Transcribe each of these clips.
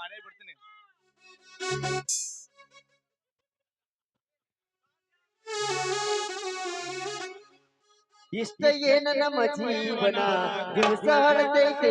ಮಾಡೇ ಬಿಡ್ತೀನಿ. ಇಷ್ಟ ಏನ ನಮ್ಮ ಜೀವನ ದಿವಸ ಹಳದೈತೆ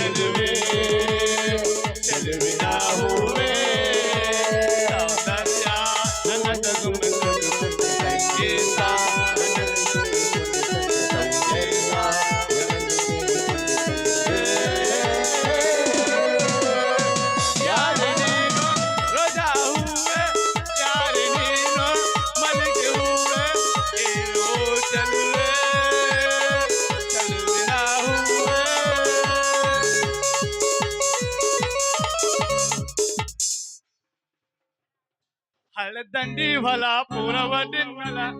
दंडी वाला पूरा वाला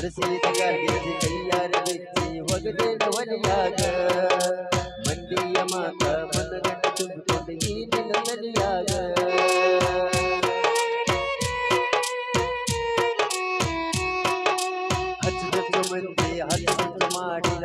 ಹೊರಸಿದ ಕರ್ಗೆದಿ ಕೈಯಾರ ಬಿಚ್ಚಿ ಒಗದೇನು ಒಲಿಯಾಗ. ಮಂದಿಯ ಮಾತ ಮನಗಟ್ಟ ತುಂಬಿಕೊಂಡು ಮಾಡಿದ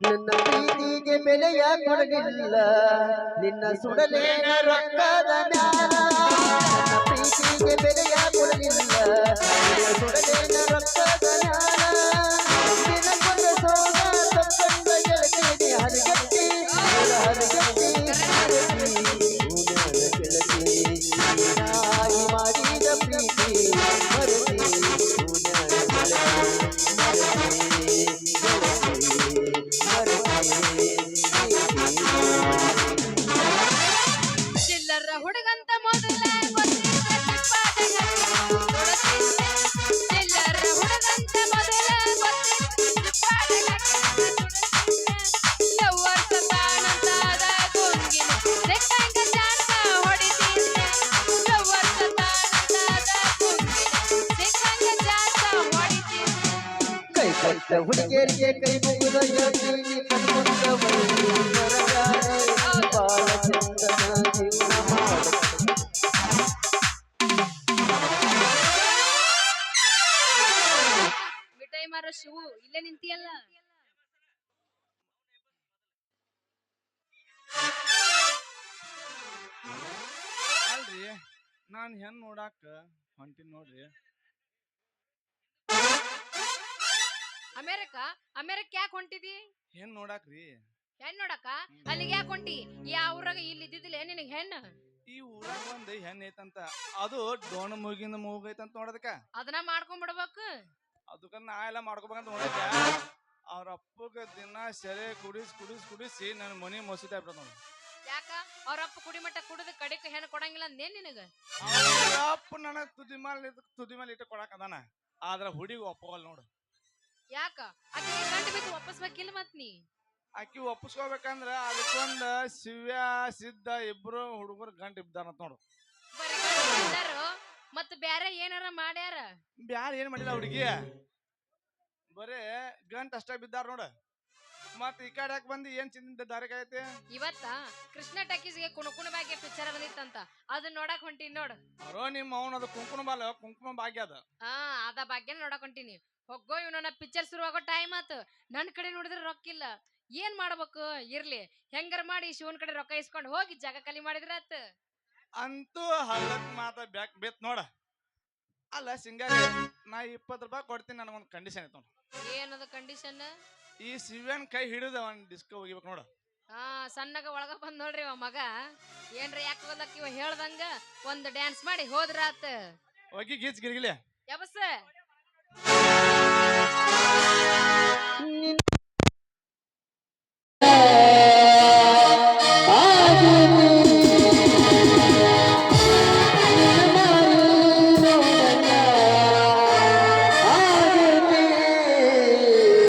ನನ್ನ ಪ್ರೀತಿಗೆ ಬೆಲೆಯ ಕೊಡಲಿಲ್ಲ ನಿನ್ನ ಸುಡಲೇನ ರೊಕ್ಕದ ಮ್ಯಾಲ. ನನ್ನ ಪ್ರೀತಿಗೆ ಬೆಲೆಯ ಕೊಡಲಿಲ್ಲ ನಿನ್ನ ಸುಡಲೇನ ರೊಕ್ಕದ ಮ್ಯಾಲ. ಹುಡುಗಿಯರಿಗೆ ಕೈ ಮುಗಿದ ಹೇಳ್ತೀನಿ ಕಣ್ಮುಂದ ಬೈರಿ ಬರಗಾರೆ ಬಾಳ ಚಂದನ ಜೀವನ ಮಾಡು ಮಿಠಾಯಿ ಮಾರೋ ಶಿವು ಇಲ್ಲೇ ನಿಂತಿಯಲ್ಲ? ಅಲ್ರಿ ನಾನು ಹೆಣ್ ನೋಡಾಕ ಹೊಂಟಿನ್ ನೋಡ್ರಿ. ಅಮೇರಿಕ ಅಮೇರಿಕಾ ಯಾಕೆ ಹೊಂಟಿದಿ? ಹೆಣ್ ನೋಡಾಕ್ರಿ. ಹೆಣ್ ನೋಡಕ? ಅಲ್ಲಿಗೆ ಯಾಕೆ ಹೊಂಟಿ? ಯಾವ ಊರಾಗ ಇಲ್ಲಿ ಇದ್ದಿದ್ದಿಲ್ಲ ನಿನಗೆ ಹೆಣ್ಣು ಈ ಊರಾಗ ಒಂದ್ ಹೆಣ್ ಐತಂತ. ಅದು ಡೋಣ ಮುಗಿಂದ ಐತಂತ ನೋಡದಕ್ಕ. ಅದನ್ನ ಮಾಡ್ಕೊಂಡ್ಬಿಡ್ಬೇಕು ಅದಕ್ಕ ನಾ ಎಲ್ಲ ಮಾಡ್ಕೋಬೇಕಂತ ನೋಡಕ್ಕ. ಅವ್ರ ಅಪ್ಪಗ ದಿನ ಸೆರೆ ಕುಡಿಸ್ ಕುಡಿಸ್ ಕುಡಿಸಿ ನನ್ನ ಮನಿ ಮಸೀದಿ ಆಗ್ಬಿಟ್ಟ ನೋಡಿ. ಯಾಕ? ಅವ್ರ ಅಪ್ಪ ಕುಡಿಮಟ್ಟ ಕುಡಿದು ಕಡಿಕ ಹೆಣ್ಣು ಕೊಡಂಗಿಲ್ಲ ಅಂದೇನ್ ನಿನಗ? ಅವ್ರ ಅಪ್ಪ ನನಗ್ ತುದಿ ಮೇಲೆ ತುದಿ ಮೇಲೆ ಇಟ್ಟು ಕೊಡಕ್ ಅದಾನ. ಆದ್ರ ಹುಡುಗಿ ಒಪ್ಪವಲ್ ನೋಡು. ಯಾಕ? ಆಕೆ ಗಂಟು ಬಿದ್ದು ಒಪ್ಪಸ್ಬೇಕಿಲ್ಲ ಮತ್ ನೀ? ಆಕಿ ಒಪ್ಪಿಸ್ಕೋಬೇಕಂದ್ರ ಅದಕ್ಕೊಂದ ಶಿವ್ಯ ಸಿದ್ಧ ಇಬ್ರು ಹುಡುಗರು ಗಂಟ ಇದ್ದಾರಂತ ನೋಡು. ಬರೀ ಗಂಡು ಬಿದ್ದಾರು? ಬೇರೆ ಬ್ಯಾರೆ ಏನಾರ ಮಾಡ್ಯಾರ? ಬ್ಯಾರ ಏನ್ ಮಾಡಿಲ್ಲ ಹುಡುಗಿ? ಬರೇ ಗಂಟ ಅಷ್ಟೇ ಬಿದ್ದಾರ ನೋಡು. ಮತ್ ಈ ಕಡೆ ಯಾಕೆ ಬಂದು? ಏನ್ ಚಿಂತೆ ದಾರಿಗೆ ಐತಿ ಇವತ್ತ ಕೃಷ್ಣ ಟಾಕೀಸ್ಗೆ ಕುಣಕುಣ ಭಾಗ್ಯ ಪಿಕ್ಚರ್ ಬಂದಿತ್ತಂತ. ಅದನ್ನ ನೋಡಕ್ ಹೊಂಟೀನಿ ನೋಡು. ಅರೋ ನಿಮ್ಮ ಅವನ ಅದು ಕುಂಕುಮ ಬಾಲ ಕುಂಕುಮ ಭಾಗ್ಯ ಅದ. ಹಾ ಅದ ಭಾಗ್ಯನ ನೋಡಕ್ ಹೊಂಟೀನಿ ಹೋಗೋ ಇವನ ಪಿಕ್ಚರ್ ಶುರು ಆಗೋ ಟೈಮ್ ಆತು. ನನ್ನ ಕಡೆ ನೋಡಿದ್ರೆ ರೊಕ್ಕ ಇಲ್ಲ. ಏನ್ ಮಾಡ್ಬೇಕು? ಇರ್ಲಿ. ಹೆಂಗಾರ ಮಾಡಿ ಶಿವನ್ ಕಡೆ ರೊಕ್ಕ ಇಸ್ಕೊಂಡು ಹೋಗಿ ಜಾಗ ಖಾಲಿ ಮಾಡಿದ್ರ ಆತ. ಅಂತೂ ಹಳ್ಳಕ್ ಮಾತ ಬ್ಯಾಕ್ ಬೇತ್ ನೋಡ. ಅಲ್ಲ ಸಿಂಗಾರಿ ನಾ ಇಪ್ಪತ್ತು ರೂಪಾಯಿ ಕೊಡ್ತೀನಿ ನನಗೊಂದು ಕಂಡೀಷನ್ ಐತೆ ನೋಡು. ಏನದ ಕಂಡೀಷನ್ ಈ ಶಿವನ್ ಕೈ ಹಿಡಿದ ಡಿಸ್ಕೋ ಹೋಗಿಬೇಕು ನೋಡು. ಹಾ ಸಣ್ಣಗ ಒಳಗ ಬಂದ್ ನೋಡ್ರಿ ಇವ ಮಗ. ಏನ್ರಿ ಯಾಕೆ ಹೋಗ್ಲಕ್ ಇವ ಹೇಳ್ದಂಗ? ಒಂದು ಡ್ಯಾನ್ಸ್ ಮಾಡಿ ಹೋದ್ರಾತ್. ಹೋಗಿ ಗೀಚ್ ಗಿರ್ಗಿಲಿ. ಯಬಸ್ ನಿನ್ನ